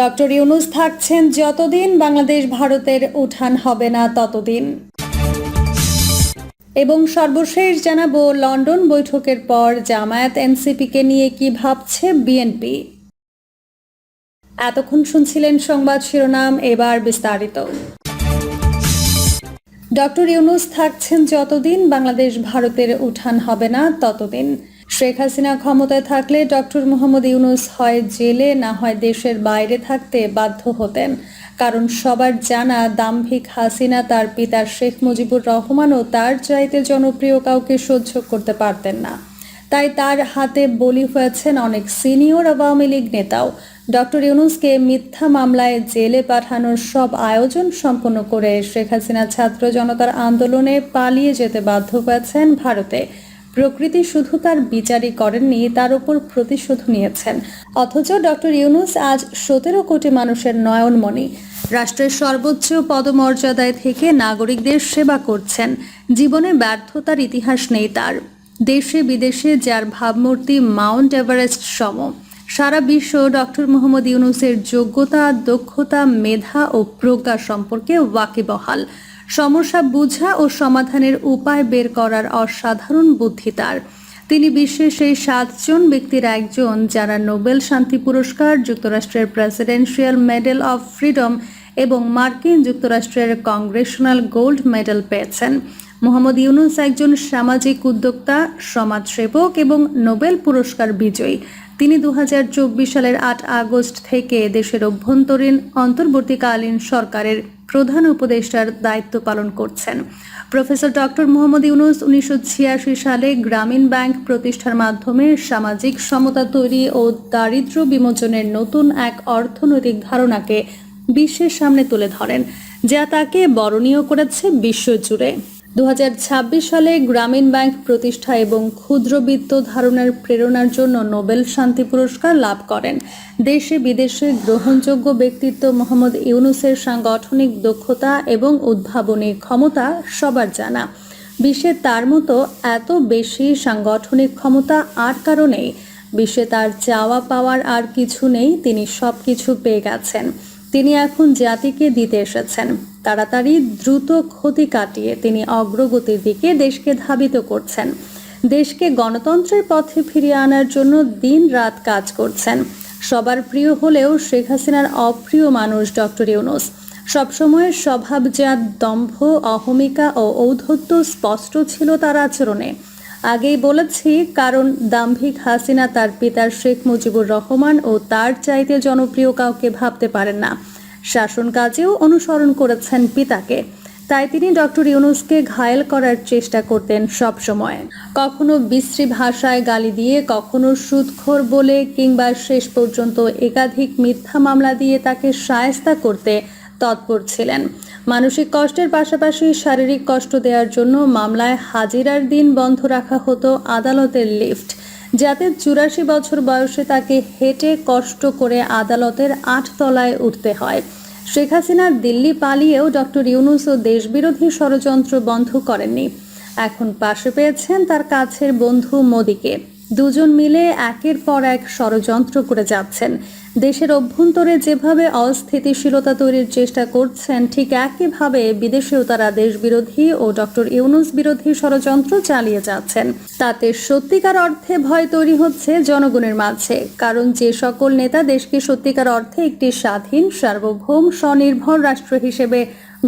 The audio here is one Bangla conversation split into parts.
ডক্টর ইউনুস থাকছেন যতদিন, বাংলাদেশ ভারতের উঠান হবে না ততদিন। এবং সর্বশেষ জানাব, লন্ডন বৈঠকের পর জামায়াত এনসিপিকে নিয়ে কি ভাবছে বিএনপি? এতক্ষণ শুনছিলেন সংবাদ শিরোনাম, এবার বিস্তারিত। ডক্টর ইউনুস থাকছেন যতদিন, বাংলাদেশ ভারতের উঠান হবে না ততদিন। শেখ হাসিনা ক্ষমতায় থাকলে ডক্টর মোহাম্মদ ইউনুস হয় জেলে, না হয় দেশের বাইরে থাকতে বাধ্য হতেন। কারণ সবার জানা দাম্ভিক হাসিনা তার পিতা শেখ মুজিবুর রহমানও তার চাইতে জনপ্রিয় কাউকে সহ্য করতে পারতেন না। তাই তার হাতে বলি হয়েছেন অনেক সিনিয়র আওয়ামী লীগ নেতাও। ডক্টর ইউনুসকে মিথ্যা মামলায় জেলে পাঠানোর সব আয়োজন সম্পন্ন করে শেখ হাসিনা ছাত্র জনতার আন্দোলনে পালিয়ে যেতে বাধ্য হয়েছেন ভারতে। প্রকৃতি শুধু তার বিচারই করেননি, তার উপর প্রতিশোধ নিয়েছেন। অথচ ডক্টর ইউনুস আজ সতেরো কোটি মানুষের নয়নমণি। রাষ্ট্রের সর্বোচ্চ পদমর্যাদায় থেকে নাগরিকদের সেবা করছেন। জীবনে ব্যর্থতার ইতিহাস নেই তার। দেশে বিদেশে যার ভাবমূর্তি মাউন্ট এভারেস্ট সম। সারা বিশ্ব ডক্টর মোহাম্মদ ইউনুসের যোগ্যতা, দক্ষতা, মেধা ও প্রজ্ঞা সম্পর্কে ওয়াকিবহাল। সমস্যা বোঝা ও সমাধানের উপায় বের করার অসাধারণ বুদ্ধি তার। তিনি বিশ্বের সেই সাতজন ব্যক্তির একজন যারা নোবেল শান্তি পুরস্কার, যুক্তরাষ্ট্রের প্রেসিডেন্সিয়াল মেডেল অফ ফ্রিডম এবং মার্কিন যুক্তরাষ্ট্রের কংগ্রেশনাল গোল্ড মেডেল পেয়েছেন। মোহাম্মদ ইউনুস একজন সামাজিক উদ্যোক্তা, সমাজসেবক এবং নোবেল পুরস্কার বিজয়ী। তিনি দু হাজার চব্বিশ সালের আট আগস্ট থেকে দেশের অভ্যন্তরীণ অন্তর্বর্তীকালীন সরকারের প্রধান উপদেষ্টার দায়িত্ব পালন করছেন। প্রফেসর ডক্টর মোহাম্মদ ইউনুস উনিশশো ছিয়াশি সালে গ্রামীণ ব্যাংক প্রতিষ্ঠার মাধ্যমে সামাজিক সমতা তৈরি ও দারিদ্র বিমোচনের নতুন এক অর্থনৈতিক ধারণাকে বিশ্বের সামনে তুলে ধরেন, যা তাকে বরণীয় করেছে বিশ্বজুড়ে। দু হাজার ছাব্বিশ সালে গ্রামীণ ব্যাংক প্রতিষ্ঠা এবং ক্ষুদ্রবিত্ত ধারণার প্রেরণার জন্য নোবেল শান্তি পুরস্কার লাভ করেন। দেশে বিদেশে গ্রহণযোগ্য ব্যক্তিত্ব মোহাম্মদ ইউনুসের সাংগঠনিক দক্ষতা এবং উদ্ভাবনী ক্ষমতা সবার জানা। বিশ্বে তার মতো এত বেশি সাংগঠনিক ক্ষমতা আর কারণেই বিশ্বে তার চাওয়া পাওয়ার আর কিছু নেই, তিনি সব কিছু পেয়ে গেছেন। তিনি এখন জাতিকে দিতে এসেছেন। তাড়াতাড়ি দ্রুত ক্ষতি কাটিয়ে তিনি অগ্রগতির দিকে দেশকে ধাবিত করছেন। দেশকে গণতন্ত্রের পথে ফিরিয়ে আনার জন্য দিন রাত কাজ করছেন। সবার প্রিয় হলেও শেখ হাসিনার অপ্রিয় মানুষ ডক্টর ইউনুস। সবসময় স্বভাবজাত, দম্ভ, অহমিকা ও ঔদ্ধত্য স্পষ্ট ছিল তার আচরণে। আগেই বলেছি, কারণ দাম্ভিক হাসিনা তার পিতার শেখ মুজিবুর রহমান ও তার চাইতে জনপ্রিয় কাউকে ভাবতে পারেন না। শাসন কাজেও অনুসরণ করেছেন পিতাকে। তাই তিনি ডক্টর ইউনুসকে ঘায়েল করার চেষ্টা করতেন সব সময়। কখনো বিশ্রী ভাষায় গালি দিয়ে, কখনো সুদখোর বলে কিংবা শেষ পর্যন্ত একাধিক মিথ্যা মামলা দিয়ে তাকে সায়স্তা করতে তৎপর ছিলেন। মানসিক কষ্টের পাশাপাশি শারীরিক কষ্ট দেওয়ার জন্য মামলায় হাজিরার দিন বন্ধ রাখা হতো আদালতের লিফট। যাতে চুরাশি বছর বয়সে তাকে হেঁটে কষ্ট করে আদালতের আট তলায় উঠতে হয়। শেখ হাসিনা দিল্লি পালিয়েও ডক্টর ইউনুস ও দেশবিরোধী ষড়যন্ত্র বন্ধ করেননি। এখন পাশে পেয়েছেন তার কাছের বন্ধু মোদীকে। দুজন মিলে একের পর এক ষড়যন্ত্র করে যাচ্ছেন। দেশের অভ্যন্তরে যেভাবে অস্থিতিশীলতা তৈরির চেষ্টা করছেন, ঠিক একইভাবে বিদেশেও তারা দেশবিরোধী ও ডক্টর ইউনুস বিরোধী ষড়যন্ত্র চালিয়ে যাচ্ছেন। তাতে সত্যিকার অর্থে ভয় তৈরি হচ্ছে জনগণের মাঝে, কারণ যে সকল নেতা দেশকে সত্যিকার অর্থে একটি স্বাধীন, সার্বভৌম, স্বনির্ভর রাষ্ট্র হিসেবে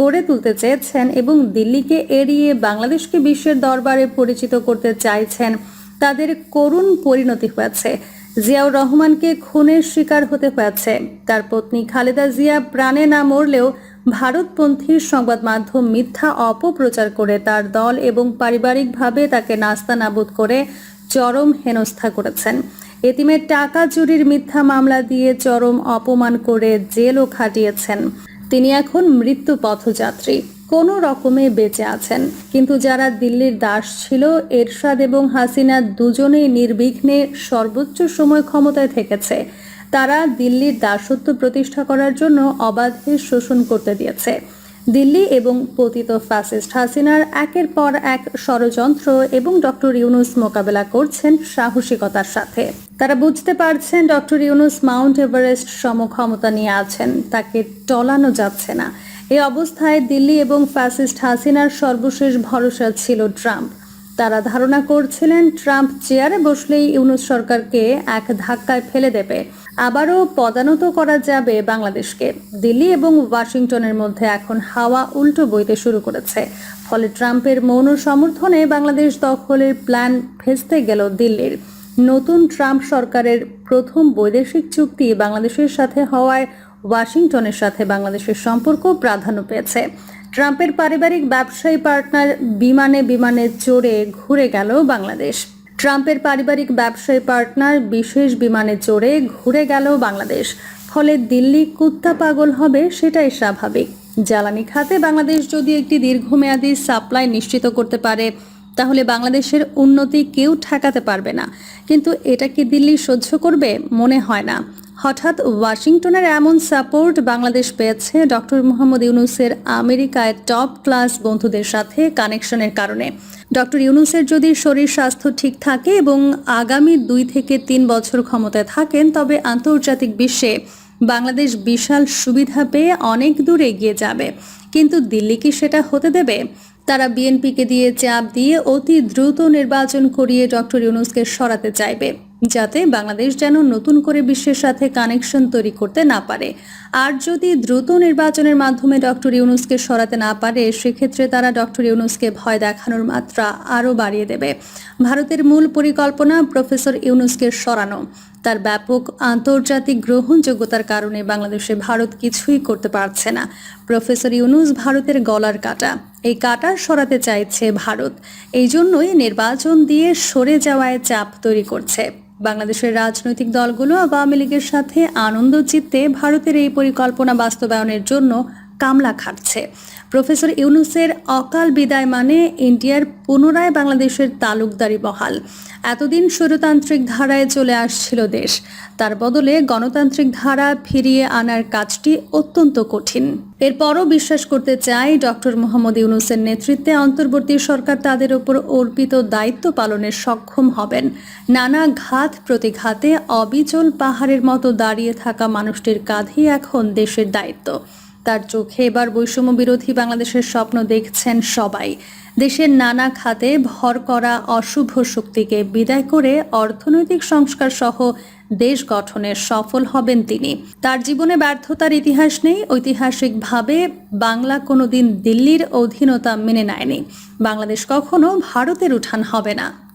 গড়ে তুলতে চেয়েছেন এবং দিল্লিকে এড়িয়ে বাংলাদেশকে বিশ্বের দরবারে পরিচিত করতে চাইছেন, তাদের করুণ পরিণতি হয়েছে। জিয়াউর রহমানকে খুনের শিকার হতে হয়েছে। তার পত্নী খালেদা জিয়া প্রাণে না মরলেও ভারতপন্থী সংবাদ মাধ্যম মিথ্যা অপপ্রচার করে তার দল এবং পারিবারিকভাবে তাকে নাস্তা নাবুদ করে চরম হেনস্থা করেছেন। এতিমের টাকা চুরির মিথ্যা মামলা দিয়ে চরম অপমান করে জেলও খাটিয়েছেন। তিনি এখন মৃত্যু পথযাত্রী কোনো রকমে বেঁচে আছেন। কিন্তু যারা দিল্লির দাস ছিল, এরশাদ এবং হাসিনা দুজনেই নির্বিঘ্নে সর্বোচ্চ সময় ক্ষমতায় থেকেছে। তারা দিল্লির দাসত্ব প্রতিষ্ঠা করার জন্য অবাধে শোষণ করতে দিয়েছে। দিল্লি এবং পতিত ফ্যাসিস্ট হাসিনার একের পর এক ষড়যন্ত্র এবং ডক্টর ইউনুস মোকাবেলা করছেন সাহসিকতার সাথে। তারা বুঝতে পারছেন ডক্টর ইউনুস মাউন্ট এভারেস্ট সমক্ষমতা নিয়ে আছেন, তাকে টলানো যাচ্ছে না। এই অবস্থায় দিল্লি এবং ফ্যাসিস্ট হাসিনার সর্বশেষ ভরসা ছিল ট্রাম্প। তারা ধারণা করছিলেন, ট্রাম্প চেয়ারে বসলেই ইউনুস সরকারকে এক ধাক্কায় ফেলে দেবে। আবারও পদানত করা যাবে বাংলাদেশকে। দিল্লি এবং ওয়াশিংটনের মধ্যে এখন হাওয়া উল্টো বইতে শুরু করেছে। ফলে ট্রাম্পের মৌন সমর্থনে বাংলাদেশ দখলের প্ল্যান ভেস্তে গেল দিল্লির। নতুন ট্রাম্প সরকারের প্রথম বৈদেশিক চুক্তি বাংলাদেশের সাথে হওয়ায় ওয়াশিংটনের সাথে বাংলাদেশের সম্পর্ক প্রাধান্য পেয়েছে। ট্রাম্পের পারিবারিক ব্যবসায়ী পার্টনার বিমানে বিমানে চড়ে ঘুরে গেল বাংলাদেশ। ট্রাম্পের পারিবারিক ব্যবসায়ী পার্টনার বিশেষ বিমানে চড়ে ঘুরে গেল বাংলাদেশ। ফলে দিল্লি কুত্তা পাগল হবে সেটাই স্বাভাবিক। জ্বালানি খাতে বাংলাদেশ যদি একটি দীর্ঘমেয়াদী সাপ্লাই নিশ্চিত করতে পারে, তাহলে বাংলাদেশের উন্নতি কেউ ঠেকাতে পারবে না। কিন্তু এটা কি দিল্লি সহ্য করবে? মনে হয় না। হঠাৎ ওয়াশিংটনের এমন সাপোর্ট বাংলাদেশ পেয়েছে ডক্টর মোহাম্মদ ইউনুসের আমেরিকায় টপ ক্লাস বন্ধুদের সাথে কানেকশনের কারণে। ডক্টর ইউনুসের যদি শরীর স্বাস্থ্য ঠিক থাকে এবং আগামী দুই থেকে তিন বছর ক্ষমতায় থাকেন, তবে আন্তর্জাতিক বিশ্বে বাংলাদেশ বিশাল সুবিধা পেয়ে অনেক দূর এগিয়ে যাবে। কিন্তু দিল্লি কি সেটা হতে দেবে? তারা বিএনপিকে দিয়ে চাপ দিয়ে অতি দ্রুত নির্বাচন করিয়ে ডক্টর ইউনুসকে সরাতে চাইবে। যাতে বাংলাদেশ যেন নতুন করে বিশ্বের সাথে কানেকশন তৈরি করতে না পারে। আর যদি দ্রুত নির্বাচনের মাধ্যমে ডক্টর ইউনুসকে সরাতে না পারে, সেক্ষেত্রে তারা ডক্টর ইউনুসকে ভয় দেখানোর মাত্রা আরও বাড়িয়ে দেবে। ভারতের মূল পরিকল্পনা প্রফেসর ইউনুসকে সরানো। তার ব্যাপক আন্তর্জাতিক গ্রহণযোগ্যতার কারণে বাংলাদেশে ভারত কিছুই করতে পারছে না। প্রফেসর ইউনুস ভারতের গলার কাটা। এই কাটা সরাতে চাইছে ভারত। এই জন্যই নির্বাচন দিয়ে সরে যাওয়ায় চাপ তৈরি করছে। বাংলাদেশের রাজনৈতিক দলগুলো আওয়ামী লীগের সাথে আনন্দ চিত্তে ভারতের এই পরিকল্পনা বাস্তবায়নের জন্য কামলা খাটছে। প্রফেসর ইউনুসের অকাল বিদায় মানে ইন্ডিয়ার পুনরায় বাংলাদেশের তালুকদারি বহাল। এতদিন স্বৈরতান্ত্রিক ধারায় চলে আসছিল দেশ। তার বদলে গণতান্ত্রিক ধারা ফিরিয়ে আনার কাজটি অত্যন্ত কঠিন। এরপরও বিশ্বাস করতে চাই ডক্টর মোহাম্মদ ইউনুসের নেতৃত্বে অন্তর্বর্তী সরকার তাদের ওপর অর্পিত দায়িত্ব পালনে সক্ষম হবেন। নানা ঘাত প্রতিঘাতে অবিচল পাহাড়ের মতো দাঁড়িয়ে থাকা মানুষটির কাঁধেই এখন দেশের দায়িত্ব। তার চোখে এবার বৈষম্য বিরোধী বাংলাদেশের স্বপ্ন দেখছেন সবাই। দেশের নানা খাতে ভর করা অশুভ শক্তিকে বিদায় করে অর্থনৈতিক সংস্কার সহ দেশ গঠনে সফল হবেন তিনি। তার জীবনে ব্যর্থতার ইতিহাস নেই, ঐতিহাসিকভাবে বাংলা কোনোদিন দিল্লির অধীনতা মেনে নেয়নি। বাংলাদেশ কখনো ভারতের উঠান হবে না।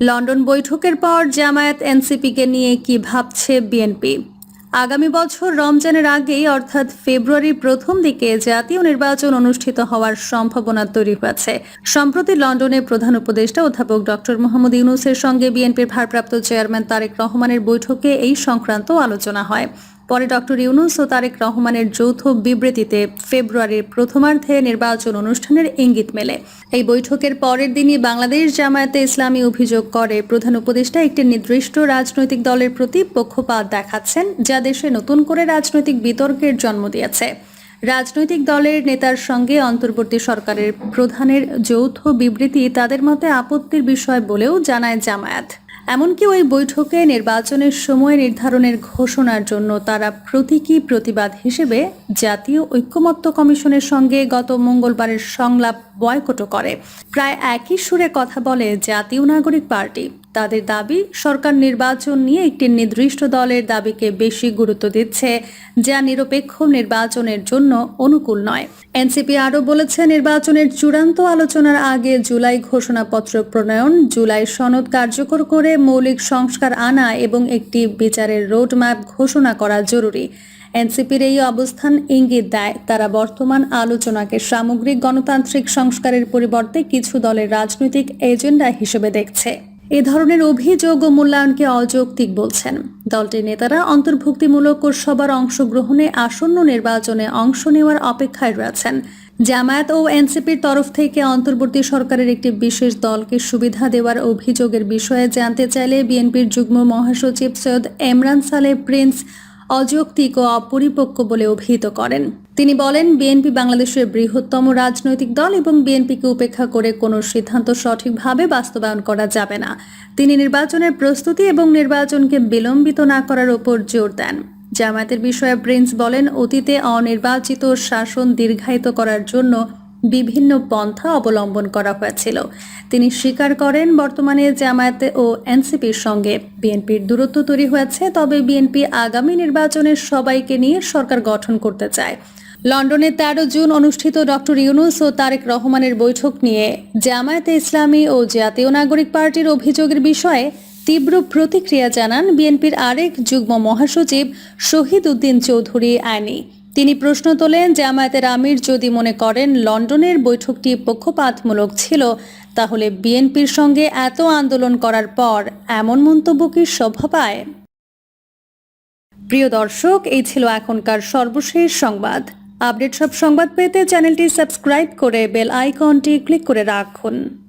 লন্ডন বৈঠকের পর জামায়াত এনসিপিকে নিয়ে কি ভাবছে বিএনপি? আগামী বছর রমজানের আগেই, অর্থাৎ ফেব্রুয়ারির প্রথম দিকে জাতীয় নির্বাচন অনুষ্ঠিত হওয়ার সম্ভাবনা তৈরি হয়েছে। সম্প্রতি লন্ডনে প্রধান উপদেষ্টা অধ্যাপক ডক্টর মোহাম্মদ ইউনুসের সঙ্গে বিএনপির ভারপ্রাপ্ত চেয়ারম্যান তারেক রহমানের বৈঠকে এই সংক্রান্ত আলোচনা হয়। পরে ডক্টর ইউনুস ও তারেক রহমানের যৌথ বিবৃতিতে ফেব্রুয়ারির প্রথমার্ধে নির্বাচন অনুষ্ঠানের ইঙ্গিত মেলে। এই বৈঠকের পরের দিনই বাংলাদেশ জামায়াতে ইসলামী অভিযোগ করে। প্রধান উপদেষ্টা একটি নির্দিষ্ট রাজনৈতিক দলের প্রতি পক্ষপাত দেখাচ্ছেন, যা দেশে নতুন করে রাজনৈতিক বিতর্কের জন্ম দিয়েছে। রাজনৈতিক দলের নেতার সঙ্গে অন্তর্বর্তী সরকারের প্রধানের যৌথ বিবৃতি তাদের মতে আপত্তির বিষয় বলেও জানায় জামায়াত। এমনকি ওই বৈঠকে নির্বাচনের সময় নির্ধারণের ঘোষণার জন্য তারা প্রতীকী প্রতিবাদ হিসেবে জাতীয় ঐক্যমত্য কমিশনের সঙ্গে গত মঙ্গলবারের সংলাপ বয়কটও করে। প্রায় একই সুরে কথা বলে জাতীয় নাগরিক পার্টি। তাদের দাবি, সরকার নির্বাচন নিয়ে একটি নির্দিষ্ট দলের দাবিকে বেশি গুরুত্ব দিচ্ছে, যা নিরপেক্ষ নির্বাচনের জন্য অনুকূল নয়। এনসিপি আরও বলেছে, নির্বাচনের চূড়ান্ত আলোচনার আগে জুলাই ঘোষণাপত্র প্রণয়ন, জুলাই সনদ কার্যকর করে মৌলিক সংস্কার আনা এবং একটি বিচারের রোডম্যাপ ঘোষণা করা জরুরি। এনসিপির এই অবস্থান ইঙ্গিত দেয়, তারা বর্তমান আলোচনাকে সামগ্রিক গণতান্ত্রিক সংস্কারের পরিবর্তে কিছু দলের রাজনৈতিক এজেন্ডা হিসেবে দেখছে। এ ধরনের অভিযোগ ও মূল্যায়নকে অযৌক্তিক বলছেন। দলটির নেতারা অন্তর্ভুক্তিমূলক ও সবার অংশগ্রহণে আসন্ন নির্বাচনে অংশ নেওয়ার অপেক্ষায় রয়েছেন। জামায়াত ও এনসিপির তরফ থেকে অন্তর্বর্তী সরকারের একটি বিশেষ দলকে সুবিধা দেওয়ার অভিযোগের বিষয়ে জানতে চাইলে বিএনপির যুগ্ম মহাসচিব সৈয়দ এমরান সালে প্রিন্স অযৌক্তিক ও অপরিপক্ক বলে অভিহিত করেন। তিনি বলেন, বিএনপি বাংলাদেশের বৃহত্তম রাজনৈতিক দল এবং বিএনপিকে উপেক্ষা করে কোনো সিদ্ধান্ত সঠিকভাবে বাস্তবায়ন করা যাবে না। তিনি নির্বাচনের প্রস্তুতি এবং নির্বাচনকে বিলম্বিত না করার উপর জোর দেন। জামায়াতের বিষয়ে প্রিন্স বলেন, অতীতে অনির্বাচিত শাসন দীর্ঘায়িত করার জন্য বিভিন্ন পন্থা অবলম্বন করা হয়েছিল। তিনি স্বীকার করেন, বর্তমানে জামায়াত ও এনসিপির সঙ্গে বিএনপির দূরত্ব তৈরি হয়েছে, তবে বিএনপি আগামী নির্বাচনে সবাইকে নিয়ে সরকার গঠন করতে চায়। লন্ডনে তেরো জুন অনুষ্ঠিত ডক্টর ইউনুস ও তারেক রহমানের বৈঠক নিয়ে জামায়াতে ইসলামী ও জাতীয় নাগরিক পার্টির অভিযোগের বিষয়ে তীব্র প্রতিক্রিয়া জানান বিএনপির আরেক যুগ্ম মহাসচিব শহীদ উদ্দিন চৌধুরী আইনি। তিনি প্রশ্ন তোলেন, জামায়াতের আমির যদি মনে করেন লন্ডনের বৈঠকটি পক্ষপাতমূলক ছিল, তাহলে বিএনপির সঙ্গে এত আন্দোলন করার পর এমন মন্তব্য কি শোভা পায়? প্রিয় দর্শক, এই ছিল এখনকার সর্বশেষ সংবাদ। আপডেট সব সংবাদ পেতে চ্যানেলটি সাবস্ক্রাইব করে বেল আইকনটি ক্লিক করে রাখুন।